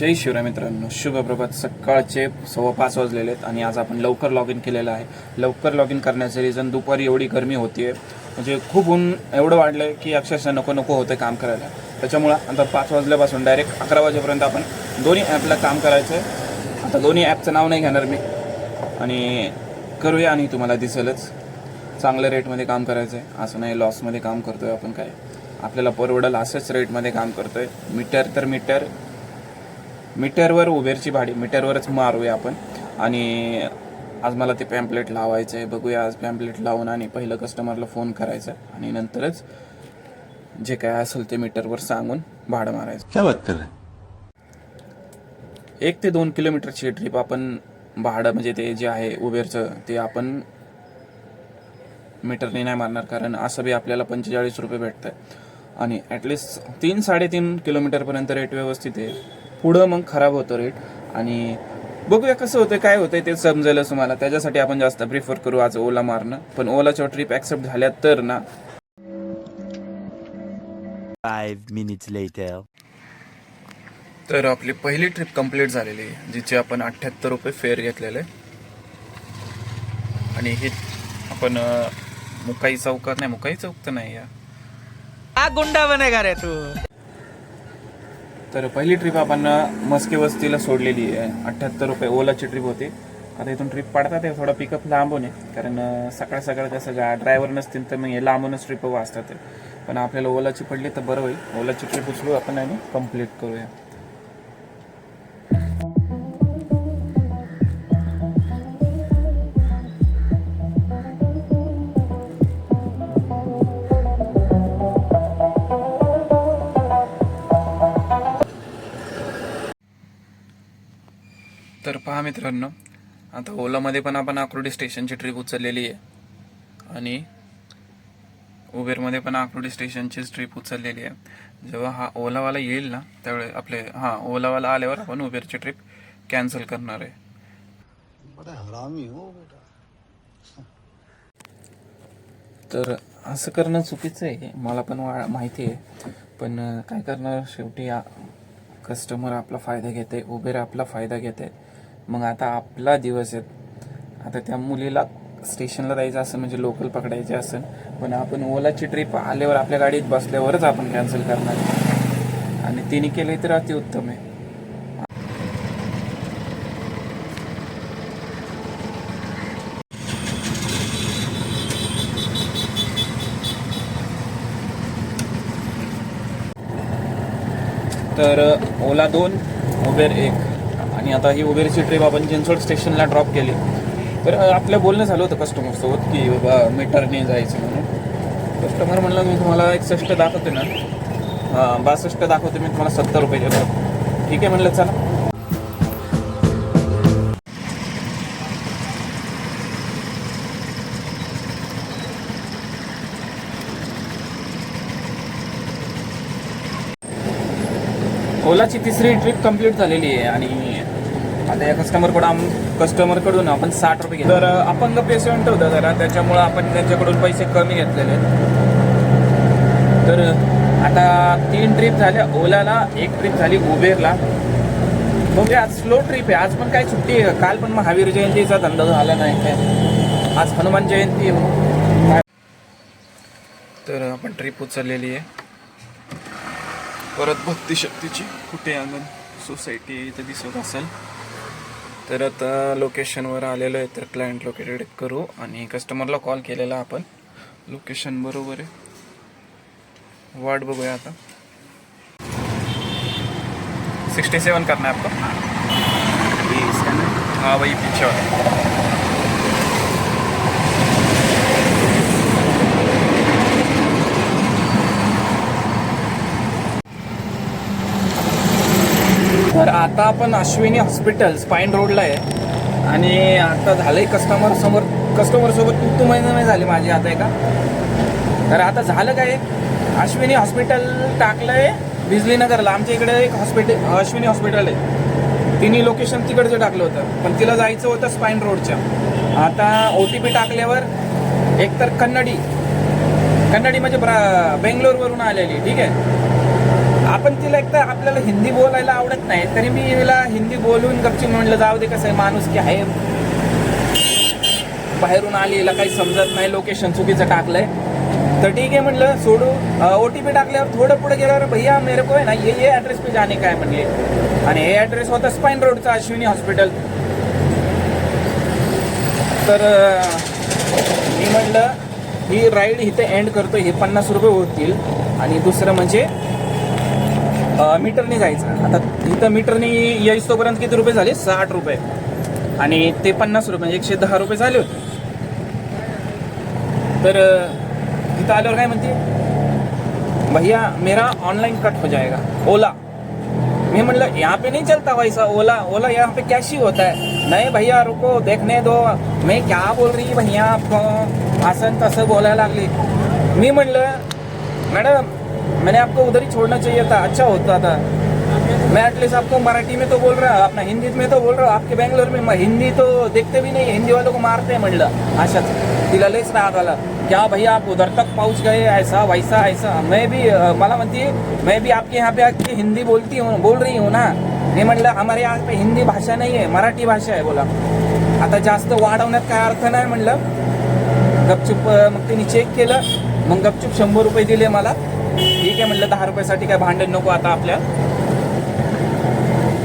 जय शिवराय मित्रांनो. शुभ प्रभात. सकाळचे सव्वा पाच वाजलेले आहेत आणि आज आपण लवकर लॉग इन केलेलं आहे. लवकर लॉग इन करण्याचं रिझन दुपारी एवढी गरमी आहे म्हणजे खूप ऊन एवढं वाढलं आहे की अक्षरशः नको नको होतं काम करायला. त्याच्यामुळं आता पाच वाजल्यापासून डायरेक्ट अकरा वाजेपर्यंत आपण दोन्ही ॲपला काम करायचं आहे आता दोन्ही ॲपचं नाव नाही घेणार मी. आणि करूया आणि तुम्हाला दिसेलच. चांगल्या रेटमध्ये काम करायचं आहे असं नाही लॉसमध्ये काम करतोय आपण काय. आपल्याला परवडेल असंच रेटमध्ये काम करतोय. मीटर तर मीटर मीटरवर उबेरची भाडी मीटरवरच मारूया आपण. आणि आज मला ते पॅम्पलेट लावायचं आहे बघूया आज पॅम्पलेट लावून आणि पहिलं कस्टमरला फोन करायचा आणि नंतरच जे काय असेल ते मीटरवर सांगून भाडं मारायचं. क्या बात कर रहे एक ते दोन किलोमीटरची ट्रिप आपण भाडं म्हणजे ते जे आहे उबेरचं ते आपण मीटरने नाही मारणार कारण असं बी आपल्याला पंचेचाळीस रुपये भेटतं आणि ॲटलिस्ट तीन साडेतीन किलोमीटरपर्यंत रेट व्यवस्थित आहे. पुढं मग खराब होतं रेट आणि बघूया कसं होतं काय होतं ते समजेलच तुम्हाला. त्याच्यासाठी आपण जास्त प्रिफर करू आज ओला मारणं. पण ओलाच्या ट्रिप ॲक्सेप्ट झाल्या तर ना. Five minutes later. तर आपली पहिली ट्रिप कंप्लीट झालेली आहे जिचे आपण अठ्ठ्याहत्तर रुपये फेअर घेतलेले. आणि हे आपण मुकाई चौकात नाही मुकाई चौक तर नाही या आ गुंडा बनेगा रे तू? तर पहिली ट्रिप आपण मस्के वस्तीला सोडलेली आहे. अठ्ठ्याहत्तर रुपये ओलाची ट्रिप होती. आता इथून ट्रिप पाडतात आहे थोडा पिकअप लांबून आहे. कारण सकाळ सकाळ कसं गा ड्रायव्हर नसतील तर मग हे लांबूनच ट्रिप वाचतात पण आपल्याला ओलाची पडली तर बरं होईल. ओलाची ट्रिप उचलू आपण आणि कंप्लीट करूया. मित्रांनो आता ओलामध्ये पण आपण आकुर्डी स्टेशनची ट्रिप उचललेली आहे. आणि उबेरमध्ये पण आकुर्डी स्टेशनचीच ट्रिप उचललेली आहे. जेव्हा हा ओलावाला येईल ना त्यावेळेस आपले हां ओलावाला आल्यावर आपण उबेरची ट्रिप कॅन्सल करणार आहे. तर असं करणं चुकीचं आहे मला पण वा माहिती आहे. पण काय करणार शेवटी कस्टमर आपला फायदा घेते उबेर आपला फायदा घेते मग आता आपला दिवस आहे. आता त्या मुलीला स्टेशनला जायचं असं म्हणजे लोकल पकडायचे असेल पण आपण ओलाची ट्रिप आल्यावर आपल्या गाडीत बसल्यावरच आपण कॅन्सल करणार आणि तिने केले तर अतिउत्तम आहे. तर ओला दोन उबेर एक. आणि आता ही उबेरची ट्रिप आपण चिंचवड स्टेशनला ड्रॉप केली. तर आपलं बोलणं झालं होतं कस्टमरसोबत की बाबा मीटरने जायचं म्हणून. कस्टमर म्हणलं मी तुम्हाला एकसष्ट दाखवते ना. हां बासष्ट दाखवते मी तुम्हाला सत्तर रुपये देतो. ठीक आहे म्हणलं चला. ओलाची तिसरी ट्रिप कंप्लीट झालेली आहे आणि आता या कस्टमरकडून आम कस्टमरकडून आपण साठ रुपये घेतो तर अपंग पेशंट होतं जरा त्याच्यामुळं आपण त्यांच्याकडून पैसे कमी घेतलेले तर आता तीन ट्रिप झाल्या ओलाला एक ट्रिप झाली उबेरला. बघूया आज स्लो ट्रिप आहे. आज पण काय सुट्टी आहे. काल पण महावीर जयंतीचा धंदा झाला नाही. काय आज हनुमान जयंती आहे तर आपण ट्रिप उचललेली आहे. परत भक्ती शक्तीची कुठे अंगण सोसायटी इथं दिसत असेल. तर आता लोकेशनवर आलेलो आहे तर क्लायंट लोकेटेड करू आणि कस्टमरला कॉल केलेला आपण. लोकेशन बरोबर आहे. वाट बघूया आता. सिक्सटी सेवन करना है आपको हाँ वही पीछे वाला तर आता आपण अश्विनी हॉस्पिटल स्पाईन रोडला आहे. आणि आता झालंय कस्टमर समोर कस्टमर सोबत तू तू महिने नाही झाली माझी आता एका. तर आता झालं काय? अश्विनी हॉस्पिटल टाकलंय बिजली नगरला आमच्या इकडे एक हॉस्पिटल अश्विनी हॉस्पिटल आहे. तिने लोकेशन तिकडचं टाकलं होतं. पण तिला जायचं होतं स्पाईन रोडच्या. आता ओ टी पी टाकल्यावर एकतर कन्नडी कन्नडी म्हणजे ब्रा बेंगलोरवरून आलेली ठीक आहे? आपण तिला एकदा आपल्याला हिंदी बोलायला आवडत नाही तरी मी हिला हिंदी बोलून गपची म्हणलं जाऊ दे कसं आहे माणूस की आहे. बाहेरून आली हिला काही समजत नाही लोकेशन चुकीचं टाकलंय. तर ठीक आहे म्हणलं सोडू. ओ टी पी टाकल्यावर थोडं पुढे गेल्यावर भैया मेरे को आहे ना ये ये ॲड्रेस पे जाणे काय? म्हणले. आणि हे ॲड्रेस होता स्पाईन रोडचा अश्विनी हॉस्पिटल तर मी म्हणलं ही राईड इथे एंड करतो हे पन्नास रुपये होतील. आणि दुसरं म्हणजे मीटरने जायचं. आता इथं मीटरने यायच तोपर्यंत किती रुपये झाले? साठ रुपये. आणि ते पन्नास रुपये म्हणजे एकशे दहा रुपये झाले होते. तर तिथं इथं आल्यावर काय म्हणते? भैया मेरा ऑनलाइन कट हो जाएगा. ओला. मैं मतलब यहाँ पे नहीं चलता वैसा ओला. ओला यहाँ पे कैशी होता है? नहीं भैया रुको देखने दो. मैं क्या बोल रही भैया आपको? असं तसं बोलायला लागली मी म्हणलं मॅडम मैंने आपको उधर ही छोड़ना चाहिए था अच्छा होता था। मैं एटलीस्ट आपको मराठी में तो बोल रहा हूँ अपना हिंदी में तो बोल रहा हूँ आपके बेंगलोर में हिंदी तो देखते भी नहीं हिंदी वालों को मारते हैं म्हणलं अशाच तिला लईच राग आला क्या भैया आप उधर तक पहुँच गए ऐसा वैसा ऐसा? मैं भी मला म्हणती मैं भी आपके यहाँ पे आके हिंदी बोलती हूँ बोल रही हूँ ना। मी म्हणलं हमारे यहाँ पे हिंदी भाषा नहीं है मराठी भाषा आहे बोला। आता जास्त वाढवण्यात काय अर्थ नाही म्हणलं। गपचूप मग त्यांनी चेक केलं मग गपचूप शंभर रुपये दिले मला. ठीक आहे म्हणलं दहा रुपयासाठी काय भांडण नको आता आपल्या.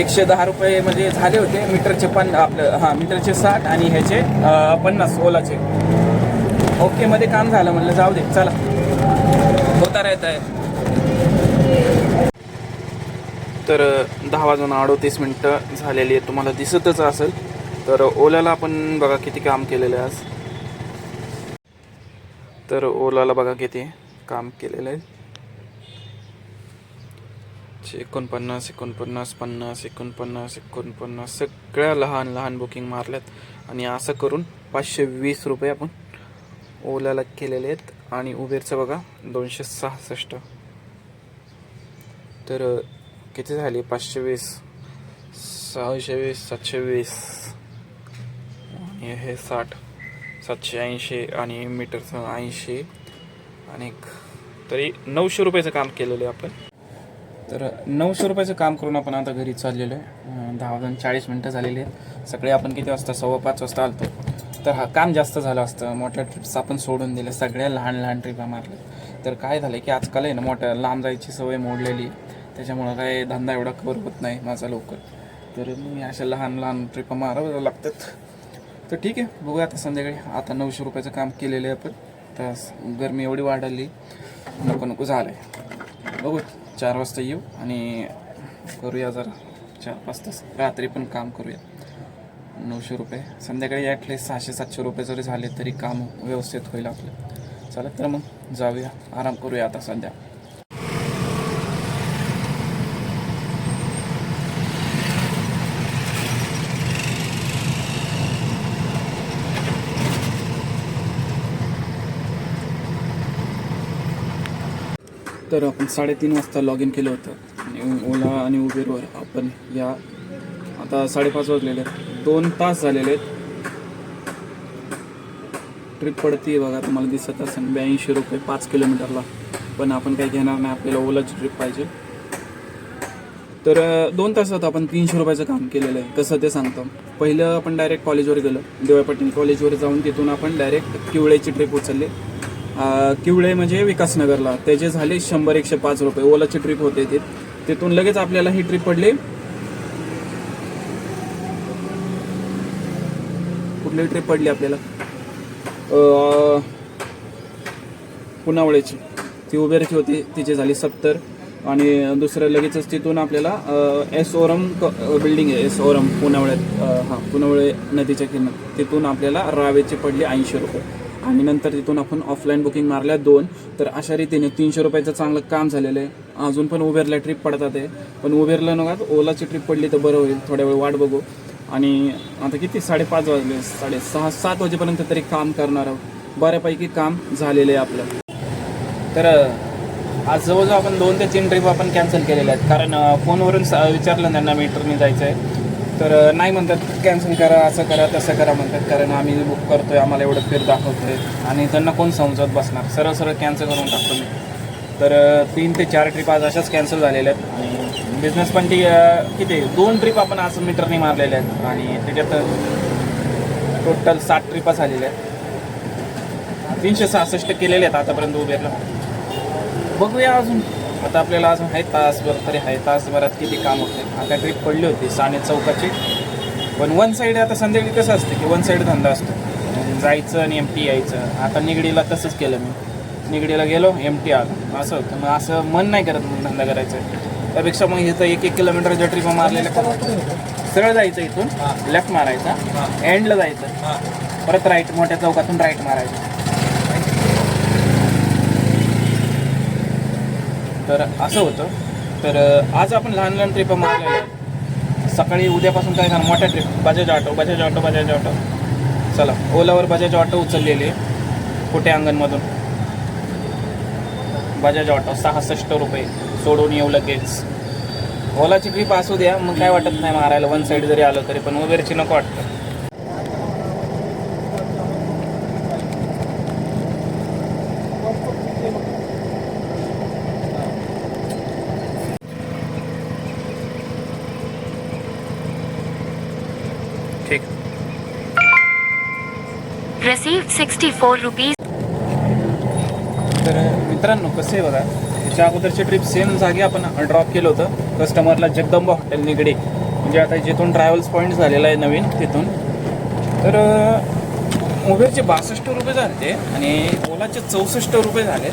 एकशे दहा रुपये म्हणजे झाले होते मीटरचे पण आपलं हां मीटरचे साठ आणि ह्याचे पन्नास ओलाचे. ओके मध्ये काम झालं म्हणलं जाऊ दे चला. होता राहत आहे तर दहा वाजून अडोतीस मिनटं झालेली आहे तुम्हाला दिसतच असेल. तर ओल्याला आपण बघा किती काम केलेलं आहे आज. तर ओलाला बघा किती काम केलेलं आहे. एकोणपन्नास एकोणपन्नास पन्नास एकोणपन्नास एकोणपन्नास सगळ्या लहान लहान बुकिंग मारल्यात. आणि असं करून पाचशे वीस रुपये आपण ओलाला केलेले आहेत. आणि उबेरचं बघा दोनशे सहासष्ट. तर किती झाली? पाचशे वीस. सहाशे वीस सातशे वीस. आणि हे साठ. सातशे ऐंशी आणि मीटरचं ऐंशी. आणि तरी नऊशे रुपयाचं काम केलेलं आहे आपण. तर नऊशे रुपयाचं काम करून आपण आता घरी चाललेलो आहे. दहा वाजून चाळीस मिनटं झालेली आहेत. सगळे आपण किती वाजता सव्वा पाच वाजता आलतो. तर हा काम जास्त झालं असतं. मोठ्या ट्रिप्स आपण सोडून दिल्या. सगळ्या लहान लहान ट्रिपा मारल्या. तर काय झालं की आजकाल आहे ना मोठ्या लांब जायची सवय मोडलेली. त्याच्यामुळं काय धंदा एवढा कवर होत नाही माझा लवकर. तर मी अशा लहान लहान ट्रिपा मारावं लागतात. तर ठीक आहे बघूया आता संध्याकाळी. आता नऊशे रुपयाचं काम केलेलं आहे आपण. तर गरमी एवढी वाढली. नको नको झालं आहे बघू. चार वाजता येऊ आणि करूया जरा. चार पाच तास. रात्री पण काम करूया. नऊशे रुपये. संध्याकाळी ॲटलीस्ट सहाशे सातशे रुपये जरी झाले तरी काम व्यवस्थित होईल आपलं. चला तर मग जाऊया. आराम करूया आता सध्या. तर आपण साडेतीन वाजता लॉग इन केलं होतं. आणि ओला आणि उबेरवर आपण या आता साडेपाच वाजलेले आहेत. दोन तास झालेले आहेत. ट्रिप पडते बघा तुम्हाला दिसत असेल. ब्याऐंशी रुपये पाच किलोमीटरला. पण आपण काही घेणार नाही. आपल्याला ओलाची ट्रिप पाहिजे. तर दोन तासात आपण तीनशे रुपयाचं काम केलेलं आहे. कसं ते सांगतो. पहिलं आपण डायरेक्ट कॉलेजवर गेलो. देवळपाटील कॉलेजवर जाऊन तिथून आपण डायरेक्ट किवळ्याची ट्रिप उचलली. किवळे म्हणजे विकासनगरला. त्याचे झाले शंभर एकशे पाच रुपये. ओलाची ट्रिप होते ते. तिथून लगेच आपल्याला ही ट्रिप पडली. कुठली ट्रिप पडली आपल्याला. पुनावळेची. ती उबेरची होती. तिची झाली सत्तर. आणि दुसरं लगेचच तिथून आपल्याला एस ओरम बिल्डिंग आहे. एस ओरम पुनावळ्यात हां पुनावळे नदीच्या किनार. तिथून आपल्याला रावेची पडली ऐंशी रुपये. आणि नंतर तिथून आपण ऑफलाईन बुकिंग मारल्या दोन. तर अशा रीतीने तीनशे रुपयाचं चांगलं काम झालेलं आहे. अजून पण उबेरला ट्रिप पडतात आहे पण उबेरला नका ओलाची ट्रिप पडली तर बरं होईल. थोड्या वेळ वाट बघू. आणि आता किती? साडेपाच वाजले. साडेसहा सात वाजेपर्यंत तरी काम करणार आहोत. बऱ्यापैकी काम झालेलं आहे आपलं. तर आज जवळजवळ आपण दोन ते तीन ट्रिप आपण कॅन्सल केलेल्या आहेत. कारण फोनवरून स- विचारलं त्यांना मीटरने जायचं आहे तर नाही म्हणतात कॅन्सल करा असं करा तसं करा म्हणतात. कारण आम्ही बुक करतोय आम्हाला एवढं फेर दाखवतोय. आणि त्यांना कोण समजत बसणार? सरळ सरळ कॅन्सल करून टाकतो मी. तर तीन ते चार ट्रिप आज अशाच कॅन्सल झालेल्या आहेत. आणि बिझनेस पण ती किती? दोन ट्रिप आपण आज मीटरने मारलेल्या आहेत. आणि त्याच्यात टोटल सात ट्रिपा झालेल्या आहेत. तीनशे सहासष्ट केलेले आहेत आतापर्यंत उबेरला बघूया अजून. आता आपल्याला अजून आहे तासभर तरी आहे तासभरात किती काम होते आता ट्रिप पडली होती साने चौकाची. पण वन साईड आता संध्याकाळी कसं असतं की वन साईड धंदा असतो. जायचं आणि एम टी यायचं. आता निगडीला तसंच केलं मी. निगडीला गेलो एम टी आलो. असं होतं. मग असं मन नाही करत मग धंदा करायचं. त्यापेक्षा मग इथं एक एक किलोमीटरच्या ट्रिपा मारलेल्या सरळ जायचं इथून. लेफ्ट मारायचा. एंडला जायचं. परत राईट मोठ्या चौकातून राईट मारायचं. तर असं होतं. तर आज आपण लहान लहान ट्रिप मारलेल्या सकाळी उद्यापासून काय करणार? मोठ्या trip Bajaj auto Bajaj auto Bajaj auto चला ओलावर बजाज ऑटो उचललेले. कुठे अंगणमधून? बजाज ऑटो सहासष्ट रुपये. सोडून येऊ लगेच. ओलाची ट्रिप असू द्या. मग काय वाटत नाही मारायला? वन साईड जरी आलं तरी पण. उबेरची नको वाटतं ठीक फोर रुपीज तर मित्रांनो कसं आहे बघा त्याच्या अगोदरची ट्रिप सेम जागी आपण ड्रॉप केलं होतं. कस्टमरला जगदंबा हॉटेल निगडी. म्हणजे आता जिथून ट्रॅव्हल्स पॉईंट झालेला आहे नवीन तिथून. तर उबेरचे बासष्ट रुपये झाले ते आणि ओलाचे चौसष्ट रुपये झाले.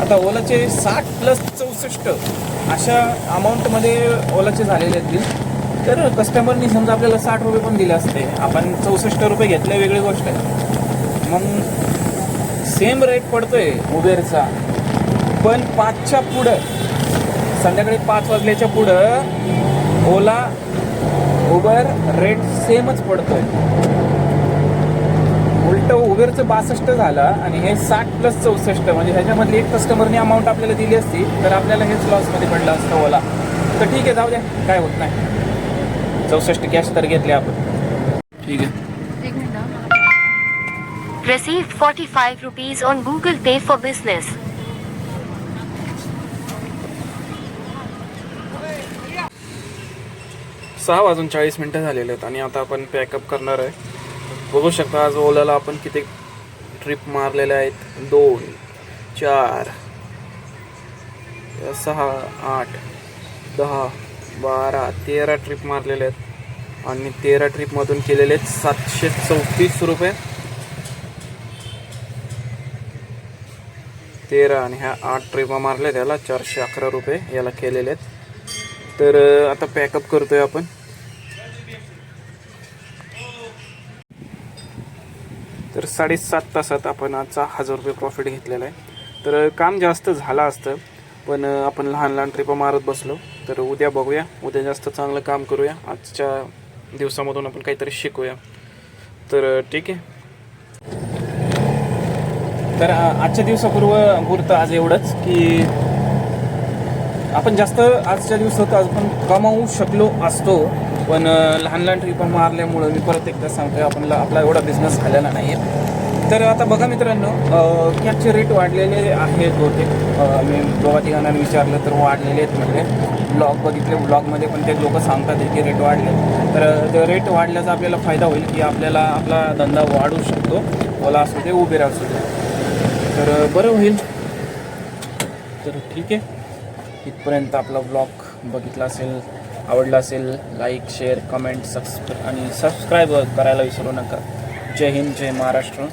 आता ओलाचे साठ प्लस चौसष्ट अशा अमाऊंटमध्ये ओलाचे झालेले आहेत तर कस्टमरनी समजा आपल्याला साठ रुपये पण दिले असते. आपण चौसष्ट रुपये घेतले वेगळी गोष्ट आहे. मग सेम रेट पडतोय उबेरचा. पण पाचच्या पुढं संध्याकाळी पाच वाजल्याच्या पुढं ओला उबर रेट सेमच पडतोय. उलट उबेरचं बासष्ट झालं आणि हे साठ प्लस चौसष्ट म्हणजे ह्याच्यामधली एक कस्टमरनी अमाऊंट आपल्याला दिली असती तर आपल्याला हेच लॉसमध्ये पडलं असतं ओला. तर ठीक आहे जाऊ द्या काय होत नाही. चौसष्ट कॅश तर घेतले आपण. ठीक आहे. Received 45 rupees on Google Pay for Business. सहा वाजून चाळीस मिनटं झालेले आहेत आणि आता आपण पॅकअप करणार आहे. बघू शकता आज ओलाला आपण किती ट्रिप मारलेल्या आहेत. दोन चार सहा आठ दहा बारा तेरा ट्रिप मारलेले आहेत. आणि तेरा ट्रिपमधून केलेले आहेत सातशे चौतीस रुपये. तेरा आणि ह्या आठ ट्रिपा मारल्या त्याला चारशे अकरा रुपये याला केलेले आहेत. तर आता पॅकअप करतोय आपण. तर साडेसात तासात आपण आजचा हजार रुपये प्रॉफिट घेतलेला आहे. तर काम जास्त झालं असतं पण आपण लहान लहान ट्रिपा मारत बसलो. तर उद्या बघूया उद्या जास्त चांगलं काम करूया. आजच्या दिवसामधून आपण काहीतरी शिकूया. तर ठीक आहे. तर आजच्या दिवसापूर्व पुरतं आज एवढंच की आपण जास्त आजच्या दिवसात आपण कमावू शकलो असतो पण लहान लहान ट्रिपा मारल्यामुळं मी परत एकदा सांगतोय आपण आपला एवढा बिझनेस झालेला नाही तर आता बघा मित्रांनो कॅबचे रेट वाढलेले आहेत बहुतेक. मी दोघा तिघांना विचारलं तर वाढलेले आहेत म्हणजे ब्लॉग बघितले ब्लॉगमध्ये पण ते लोक सांगतात की रेट वाढले. तर ते रेट वाढल्याचा आपल्याला फायदा होईल की आपल्याला आपला धंदा वाढू शकतो. ओला असू दे उबेर असू दे तर बरं होईल. तर ठीक आहे. इथपर्यंत आपला ब्लॉग बघितला असेल आवडला असेल लाईक शेअर कमेंट सबस्क्राईब आणि सबस्क्राईब करायला विसरू नका. जय हिंद जय महाराष्ट्र.